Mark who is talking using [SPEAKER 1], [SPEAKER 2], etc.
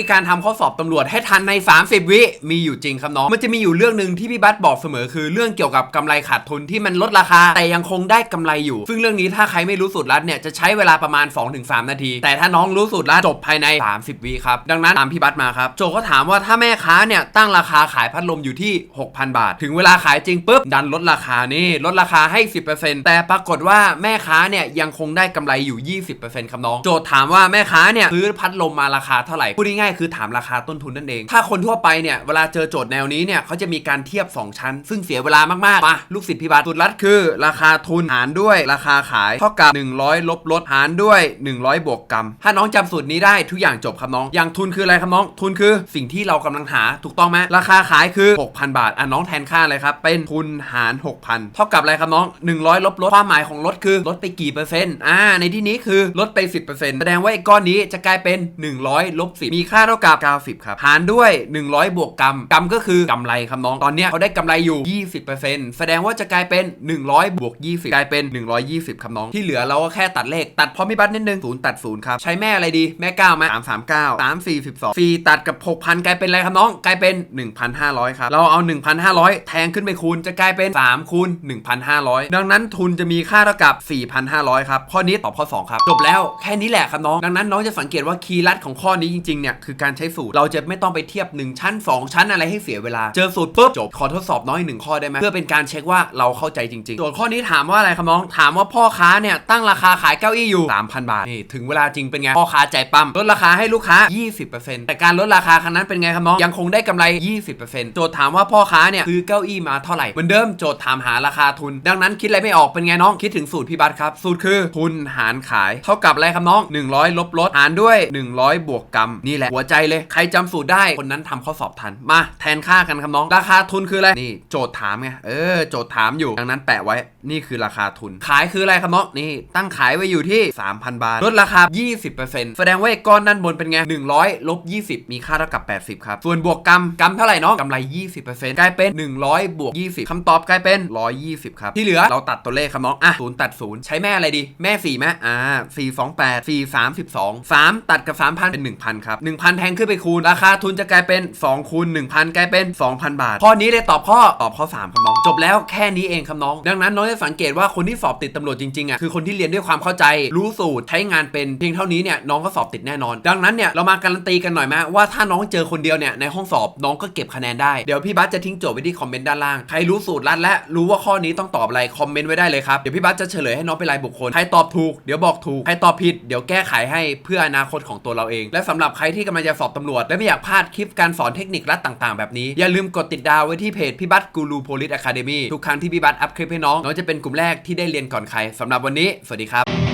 [SPEAKER 1] ธีการทำข้อสอบตำรวจให้ทันใน 30 วิมีอยู่จริงครับน้อง มันจะมีอยู่เรื่องหนึ่งที่พี่บัสบอกเสมอคือ เรื่องเกี่ยวกับกำไรขาดทุนที่มันลดราคา แต่ยังคงได้กำไรอยู่ ซึ่งเรื่องนี้ถ้าใครไม่รู้สูตรลัดเนี่ยจะใช้เวลาประมาณ 2-3 นาที แต่ถ้าน้องรู้สูตรลัดจบภายใน 30 วิครับ ดังนั้นตามพี่บัสมาครับ โจก็ถามว่าถ้าแม่ค้าเนี่ยตั้งราคาขายพัดลมอยู่ที่ 6,000 บาท ถึงเวลาขายจริงปุ๊บดันลดราคานี่ลดราคาให้ 10%แต่ปรากฏว่าแม่ค้าเนี่ยยังคงได้กำไรอยู่ 20%ครับน้อง โจถามว่าแม่ค้าเนี่ยซื้อพัดลมมาราคาเท่าไหร่พูดง่ายๆ คือถามราคาต้นทุนนั่นเอง ถ้าคนทั่วไปเนี่ย เวลาเจอโจทย์แนวนี้เนี่ยเขาจะมีการเทียบ 2 ชั้น ซึ่งเสียเวลามากๆมาลูกศิษย์พิบัติสูตรลัดคือ ราคาทุนหารด้วยราคาขายเท่ากับ 100 ลบลดหารด้วย 100 บวกกรรมถ้าน้องจำสูตรนี้ได้ทุกอย่างจบครับน้อง อย่างทุนคืออะไรครับน้อง ทุนคือสิ่งที่เรากำลังหาถูกต้องไหมราคาขายคือ 6,000 บาทอะน้องแทนค่าอะไรครับเป็นทุนหาร 6,000 เท่ากับอะไรครับน้อง 100 ลบลดความหมายของลดคือลดไปกี่เปอร์เซ็นต์อ่าในที่นี้คือลดไป 10%แสดงว่าไอ้ก้อนนี้จะกลายเป็น 100 ลบ 10 มีค่า5 เท่ากับ 90 ครับ หารด้วย 100 บวกกรรมกรรมก็คือกำไรครับน้อง ตอนเนี้ยเขาได้กำไรอยู่ 20%แสดงว่าจะกลายเป็น 100 บวก 20 กลายเป็น 120 ครับน้อง ที่เหลือเราก็แค่ตัดเลข ตัดพร้อมพิบัตินิดนึง0ตัด0ครับ ใช้แม่อะไรดี แม่9ไหม3 3 9 3 4 12 4 ตัดกับ 6,000 กลายเป็นอะไรครับน้อง กลายเป็น 1,500 ครับ เราเอา 1,500 แทงขึ้นไปคูณ จะกลายเป็น 3 คูณ 1,500 ดังนั้นทุนจะมีค่าเท่ากับ 4,500 ครับ ข้อนี้ตอบข้อ 2 ครับ จบแล้ว แค่นี้แหละครับน้อง ดังนั้นน้องจะสังเกตว่าคีย์ลัดของข้อนี้จริงๆเนี่ยคือการใช้สูตร เราจะไม่ต้องไปเทียบ 1 ชั้น 2 ชั้นอะไรให้เสียเวลา เจอสูตรปุ๊บจบ ขอทดสอบน้อยหนึ่งข้อได้ไหมเพื่อเป็นการเช็คว่าเราเข้าใจจริงๆส่วนข้อนี้ถามว่าอะไรครับน้องถามว่าพ่อค้าเนี่ยตั้งราคาขายเก้าอี้อยู่ 3,000 บาทนี่ถึงเวลาจริงเป็นไงพ่อค้าใจปั๊มลดราคาให้ลูกค้า 20%แต่การลดราคาครั้งนั้นเป็นไงครับน้องยังคงได้กำไร 20%โจทย์ถามว่าพ่อค้าเนี่ยซื้อเก้าอี้มาเท่าไหร่เหมือนเดิมโจทย์ถามหาราคาทุน ดังนั้นคิดอะไรไม่ออกเป็นไงน้องคิดถึงสูตรพี่บัตครับสูตรคือทุนหารขาย เท่ากับอะไรครับน้อง 100 ลบลดหารด้วย 100 บวกกรรมนี่แหละหัวใจเลย ใครจำสูตรได้คนนั้นทำข้อสอบทัน มาแทนค่ากันครับน้อง ราคาทุนคืออะไร นี่โจทย์ถามไง เออ โจทย์ถามอยู่ ดังนั้นแปะไว้ นี่คือราคาทุน ขายคืออะไรครับน้อง นี่ ตั้งขายไว้อยู่ที่ 3,000 บาท ลดราคา 20%แสดงว่าไอ้ก้อนด้านบนเป็นไง 100ลบ20 มีค่าเท่ากับ 80 ครับ ส่วนบวกกรรมกรรเท่าไหร่น้องกำไร 20%กลายเป็น 100 บวก 20คำตอบกลายเป็น 120 ครับ ที่เหลือเราตัดตัวเลขครับน้อง อะ0ตัด0ใช้แม่อะไรดี แม่4ไหมอ่า4 2 8 4 32 3 ตัดกับ3,000เป็น1,000ครับ1,000 แทงขึ้นไปคูณ ราคาทุนจะกลายเป็น 2 คูณ 1,000 กลายเป็น 2,000 บาท ข้อนี้เลยตอบข้อตอบข้อ 3ครับน้อง จบแล้วแค่นี้เองครับน้อง ดังนั้นน้องจะสังเกตว่าคนที่สอบติดตำรวจจริงๆอะคือคนที่เรียนด้วยความเข้าใจ รู้สูตรใช้งานเป็นเพียงเท่านี้เนี่ยน้องก็สอบติดแน่นอน ดังนั้นเนี่ยเรามาการันตีกันหน่อยไหมว่าถ้าน้องเจอคนเดียวเนี่ยในห้องสอบน้องก็เก็บคะแนนได้เดี๋ยวพี่บัสจะทิ้งโจทย์ไว้ที่คอมเมนต์ด้านล่างใครรู้สูตรลัดและรู้ว่าข้อนี้ต้องตอบอะไรคอมเมนต์ไว้ได้เลยครับเดี๋ยวพี่บัสจะเฉลยให้น้องเป็นรายบุคคลใครตอบถูกเดี๋ยวบอกถูกใครตอบผิดเดี๋ยวแก้ไขให้เพื่ออนาคตของตัวเราเอง และสำหรับใครที่กำลังจะสอบตำรวจ และไม่อยากพลาดคลิปการสอนเทคนิครัดต่างๆ แบบนี้ อย่าลืมกดติดดาวไว้ที่เพจพี่บัสกูรูโพลิสอะคาเดมี่ทุกครั้งที่พี่บัสอัพคลิปให้น้อง น้องจะเป็นกลุ่มแรกที่ได้เรียนก่อนใครสำหรับวันนี้ สวัสดีครับ